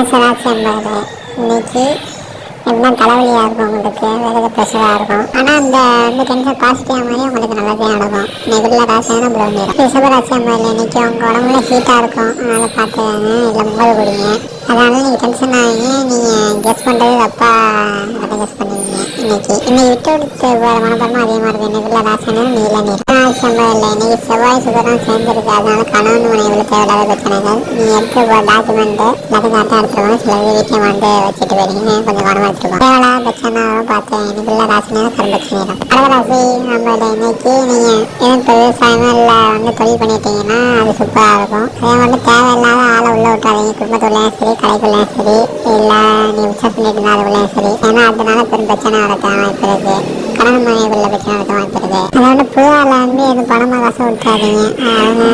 மேசராசி என்பது இன்னைக்கு எப்படின்னா தலைவலியாக இருக்கும் உங்களுக்கு? வேலை ப்ரெஷராக இருக்கும். ஆனால் அந்த வந்து டென்ஷன் பாசிட்டிவாக மாதிரி உங்களுக்கு நல்லதே நடக்கும். நெகிழ்ல ராசியான பிரம்மீரம் ரிஷபராசி என்பதில் இன்னைக்கு உங்கள் உடம்புல ஹீட்டாக இருக்கும். அதனால் பார்த்துக்கங்க இல்லை முகல் குடிங்க. அதனால நீங்கள் டென்ஷன் ஆகி நீங்கள் கெஸ் பண்ணுறது தப்பாக அதை கெஸ் பண்ணுவீங்க இன்னைக்கு இன்னைக்கு விட்டு விட்டு போகிற மனப்பான்மை அதிகமாக இருக்கும் நெகிழ்ல ராசியான நீல நீர் ராசி இல்லை. இன்னைக்கு செவ்வாய் சுகரம் சேர்ந்துருக்கு. அதனால கணவன் மனைவியில் தேவையில்லாத பிரச்சனைகள். நீ எடுத்து டாக்குமெண்ட் எல்லாத்தையும் கரெக்டாக எடுத்துருவோம் சில பேர் வீட்டில் வந்து வச்சுட்டு போயிருக்கீங்க கொஞ்சம் கவனமாக எடுத்துருவோம் தேவையில்லாத பிரச்சனை பார்த்தேன் இன்னைக்கு உள்ள ராசி நேரம் கரும்பச்சு நேரம் கடகராசி நம்மளோட இன்னைக்கு நீங்கள் எதுவும் விவசாயமும் இல்லை வந்து தொழில் பண்ணிட்டீங்கன்னா அது சூப்பராக இருக்கும். அதே மட்டும் தேவையில்லாத ஆளை உள்ளே விட்டுறாதீங்க. குடும்பத்துள்ளேயும் சரி கடைக்குள்ளேயும் சரி இல்லை நீ பிஸ்னஸ் பண்ணிட்டு இருந்தா சரி. ஏன்னா அதனால பெரும் பிரச்சனை வரது வாய்ப்பு இருக்கு கடன் மனைவிக்குள்ள பிரச்சனை வரது வாய்ப்பு இருக்கு அதோட புது வந்து எதுவும் பணமாக காசு விட்டுறாதீங்க. அவங்க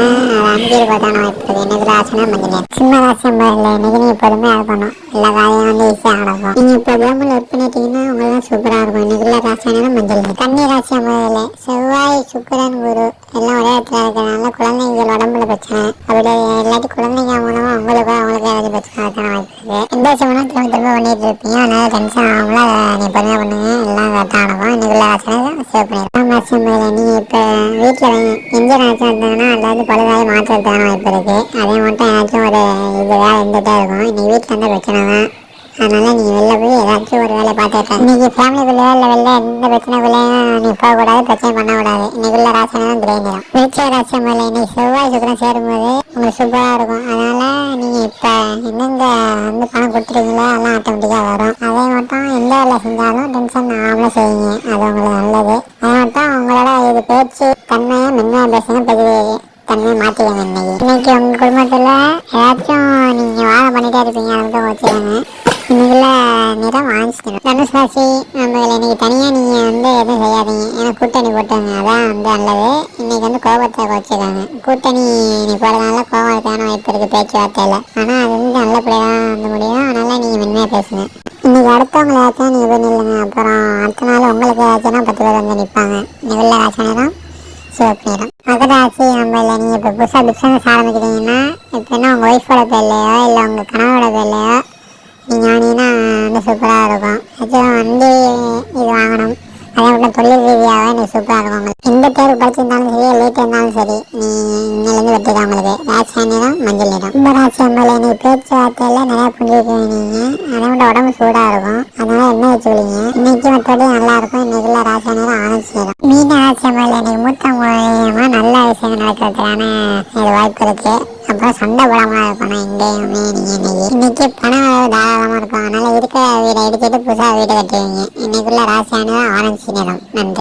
அதை தானே வாய்ப்பு இருக்கு எனக்கு ராசினா மஞ்சள் நேரம் சிம்ம ராசி இல்லை இன்னைக்கு நீ பொறுமையாக இருக்கணும். எல்லா காரியம் வந்து ஈஸியாக நடக்கும். நீங்கள் இப்போ விளம்பரம் ஒர்க் பண்ணிட்டீங்கன்னா உங்களுக்கு சூப்பராக இருக்கும். இன்னைக்கு உள்ள ராசியான மஞ்சள் கன்னி ராசி முதல்ல செவ்வாய் சுக்கரன் குரு எல்லாம் ஒரே இடத்துல இருக்கிறனால குழந்தைகள் உடம்புல பிரச்சனை. அப்படி எல்லாத்தையும் இருக்கான வாய்ப்பு இருக்கு எந்த விஷயம்னா திரும்ப திரும்ப பண்ணிட்டு இருப்பீங்க. அதனால டென்ஷன் ஆகாமல நீ பொறுமையாக பண்ணுங்க. எல்லாம் கரெக்டாக நடக்கும். இன்னைக்கு உள்ள சேவ் பண்ணிடலாம் ராசி முதல்ல நீங்கள் இப்போ வீட்டில் எந்த ராசி வந்தாங்கன்னா அதாவது பழுதாகி மாற்றுறதுக்கான வாய்ப்பு இருக்கு. அதே மட்டும் ஏதாச்சும் ஒரு இது வேலை இருந்துகிட்டே இருக்கும். இன்னைக்கு வீட்டில் இருந்தால் பிரச்சனை தான். அதனால நீ வெளில போய் ஏதாச்சும் ஒரு வேலை பார்த்துருக்க இன்னைக்கு ஃபேமிலிக்குள்ளேயோ இல்லை வெளில எந்த பிரச்சனைக்குள்ளேயும் நீ போகக்கூடாது பிரச்சனை பண்ணக்கூடாது. இன்னைக்கு உள்ள ராசி தான் கிரே நிறம் விருச்சிக ராசி மேலே இன்னைக்கு செவ்வாய் சுக்கரம் சேரும்போது உங்களுக்கு சூப்பராக இருக்கும். அதனால நீங்கள் இப்போ எந்தெந்த வந்து பணம் கொடுத்துருக்கீங்களோ அதெல்லாம் ஆட்டோமேட்டிக்காக வரும். அதே மட்டும் எந்த வேலை செஞ்சாலும் டென்ஷன் ஆகாமல் செய்யுங்க. அது உங்களுக்கு நல்லது. அதே மட்டும் உங்களோட இது பேச்சு தன்மையை மென்மையாக பேசுங்க பெரிய தன்மையை மாற்றிக்கங்க இன்னைக்கு. இன்னைக்கு உங்கள் குடும்பத்தில் ஏதாச்சும் நீங்கள் வாழை பண்ணிகிட்டே இருப்பீங்க அதை மட்டும் வச்சுக்கோங்க இன்னைக்குள்ள நிறம் ஆரஞ்சு நிறம் ராசி இன்னைக்கு தனியாக நீங்கள் வந்து எதுவும் செய்யாதீங்க. ஏன்னா கூட்டணி போட்டாங்க அதான் வந்து நல்லது. இன்னைக்கு வந்து கோபத்தை குறைச்சிருக்காங்க கூட்டணி நீ போடுறதுனால கோபம் இருக்கான வாய்ப்பு இருக்குது பேச்சுவார்த்தையில். ஆனால் அது வந்து நல்ல வந்து முடியும். அதனால நீங்கள் மென்மையாக பேசுங்க. இன்னைக்கு அடுத்தவங்களை ஏதாச்சும் நீங்கள் போய் நில்லுங்க. அப்புறம் அடுத்த நாள் உங்களுக்கு ஏதாச்சும்னா பத்து பேர் வந்து நிற்பாங்க இன்னைக்குள்ள ராசி சிவப்பு நிறம் மகராசி நம்ம இல்லை நீங்கள் இப்போ புதுசாக பிஸ்னஸ் ஆரம்பிக்கிறீங்கன்னா எப்படின்னா உங்கள் ஒய்ஃபோட பேர்லையோ இல்லை உங்கள் கணவரோட பேர்லையோ ஞானின்னா வந்து சூப்பராக இருக்கும். ஆக்சுவலாக வண்டி இது வாங்கணும். அதே மட்டும் தொழில் ரீதியாக எனக்கு சூப்பராக இருக்கும் உங்களுக்கு. எந்த தேர்வு படிச்சிருந்தாலும் சரி லேட் இருந்தாலும் சரி நீ இன்னிலேருந்து வெற்றி உங்களுக்கு. ராசி நிறம் மஞ்சள் நிறம் ரொம்ப ராசி அம்மாவில் நீ பேச்சுவார்த்தையில் நிறையா புரிஞ்சுக்குவீங்க அதே மட்டும் உடம்பு சூடாக இருக்கும். அதனால என்ன வச்சுக்கிறீங்க இன்னைக்கு மற்றபடி நல்லா இருக்கும் இன்னைக்குள்ள ராசி நிறம் ஆரஞ்சு நிறம் மீன ராசி அம்மாவில் நீ மூத்த மூலியமாக நல்ல விஷயங்கள் இது வாய்ப்பு இருக்கு. அப்புறம் சண்டை போடாமல் இருக்கணும் எங்கேயுமே நீங்கள் இன்னைக்கு இன்னைக்கு பணம் தாராளமாக இருக்கும். அதனால இருக்க வீடை இடிச்சிட்டு புதுசாக வீடு கட்டுவீங்க இன்னைக்குள்ள ராசியானது ஆரஞ்சு நிறம். நன்றி.